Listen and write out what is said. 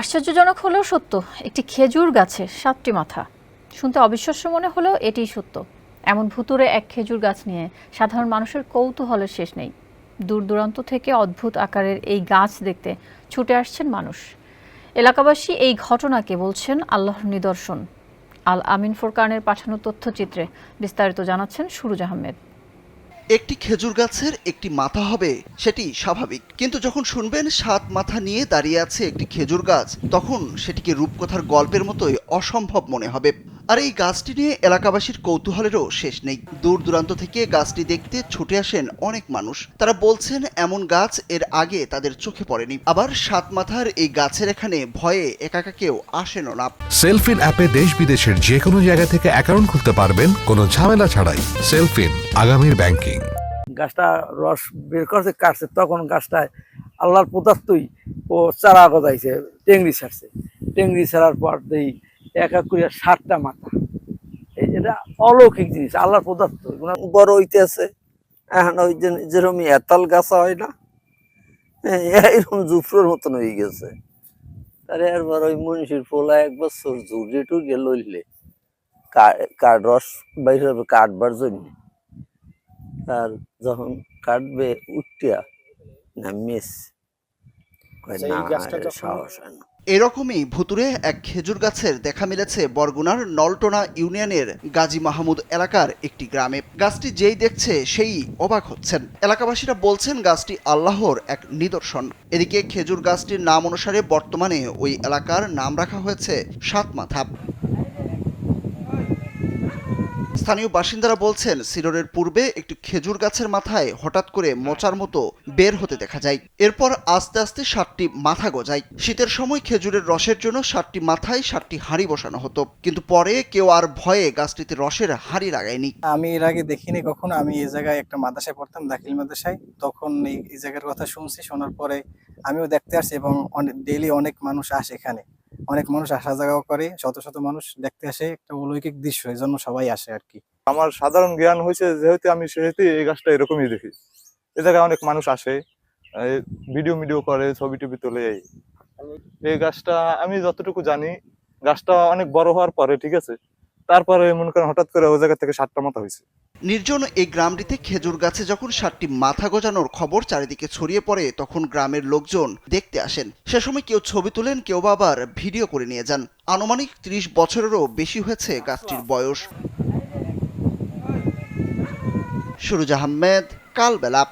আশ্চর্যজনক হলেও সত্য, একটি খেজুর গাছে সাতটি মাথা। শুনতে অবিশ্বাস্য মনে হলেও এটিই সত্য। এমন ভুতুরে এক খেজুর গাছ নিয়ে সাধারণ মানুষের কৌতূহলের শেষ নেই। দূর দূরান্ত থেকে অদ্ভুত আকারের এই গাছ দেখতে ছুটে আসছেন মানুষ। এলাকাবাসী এই ঘটনাকে বলছেন আল্লাহর নিদর্শন। আল আমিন ফোরকানের পাঠানো তথ্যচিত্রে বিস্তারিত জানাচ্ছেন সুরুজ আহমেদ। একটি খেজুর গাছের একটি মাথা হবে, সেটি স্বাভাবিক। কিন্তু যখন শুনবেন সাত মাথা নিয়ে দাঁড়িয়ে আছে একটি খেজুর গাছ, তখন সেটিকে রূপকথার গল্পের মতোই অসম্ভব মনে হবে। আর এই গাছটি নিয়ে এলাকাবাসীর কৌতূহলেরও শেষ নেই। দূর দূরান্ত থেকে গাছটি দেখতে ছুটে আসেন অনেক মানুষ। তারা বলছেন এমন গাছ এর আগে তাদের চোখে পড়েনি। আবার সাত মাথার এই গাছের এখানে ভয়ে একাকা কেউ আসেনও না। সেলফিন অ্যাপে দেশ বিদেশের যে কোনো জায়গা থেকে অ্যাকাউন্ট খুলতে পারবেন কোনো ঝামেলা ছাড়াই। সেলফিন আগামীর ব্যাংকিং। গাছটা রস বের করতে কাটছে তখন গাছটায় আল্লাহর পদার্থই ও চারা গজাইছে টেংরি ছাড়ছে। টেংরি ছাড়ার পর দেই এক এক করে ষাটটা মাথা। এই এটা অলৌকিক জিনিস আল্লাহর পদার্থ বড় হইতেছে। এখন ওই যে যেরকম এতাল গাছা হয় না হ্যাঁ, এরকম জুফরোর মতন হয়ে গেছে। তারে এরবার ওই মনীষীর পোলা এক বছর জুড়ে টুড়ে লইলে কাঠ রস বাইরে হবে কাটবার জন্য। আর যখন কাটবে উঠিয়া না মিস আচ্ছা, না এর সাহস হয় না। এরকমই ভুতুরে এক খেজুর গাছের দেখা মিলেছে বরগুনার নলটোনা ইউনিয়নের গাজী মাহমুদ এলাকার একটি গ্রামে। গাছটি যেই দেখছে সেই অবাক হচ্ছেন। এলাকাবাসীরা বলছেন গাছটি আল্লাহর এক নিদর্শন। এদিকে খেজুর গাছটির নাম অনুসারে বর্তমানে ওই এলাকার নাম রাখা হয়েছে সাত মাথা স্থানীয় বাসিন্দারা বলছেন সিরোরের পূর্বে একটি খেজুর গাছের মাথায় হঠাৎ করে মোচার মতো বের হতে দেখা যায়। এরপর আস্তে আস্তে সাতটি মাথা গজায়। শীতের সময় খেজুরের রসের জন্য সাতটি মাথায় সাতটি হাঁড়ি বসানো হতো। কিন্তু পরে কেউ আর ভয়ে গাছটিতে রসের হাঁড়ি লাগায়নি। আমি এর আগে দেখিনি কখনো। আমি এই জায়গায় একটা মাদ্রাসায় পড়তাম, দাখিল মাদ্রাসায়। তখন এই এই জায়গার কথা শুনছি, শোনার পরে আমিও দেখতে আসছি এবং ডেইলি অনেক মানুষ আসে এখানে। অনেক মানুষ আসা যাওয়া করে, শত শত মানুষ দেখতে আসে, একটা অলৌকিক দৃশ্য এই জন্য সবাই আসে আর কি। আমার সাধারণ জ্ঞান হয়েছে, যেহেতু আমি সেহেতু এই গাছটা এরকমই দেখি। এ জায়গায় অনেক মানুষ আসে ভিডিও মিডিও করে, ছবি টবি তোলে। এই গাছটা আমি যতটুকু জানি, গাছটা অনেক বড় হওয়ার পরে, ঠিক আছে? তারপরে মনে করেন হঠাৎ করে ওই জায়গা থেকে সাতটা মাথা হয়েছে। নির্জন এই গ্রামটিতে খেজুর গাছে যখন সাতটি মাথা গজানোর খবর চারিদিকে ছড়িয়ে পড়ে, তখন গ্রামের লোকজন দেখতে আসেন। সে সময় কেউ ছবি তোলেন, কেউ আবার ভিডিও করে নিয়ে যান। আনুমানিক ত্রিশ বছরেরও বেশি হয়েছে গাছটির বয়স। সুরুজ আহমেদ, কালবেলা।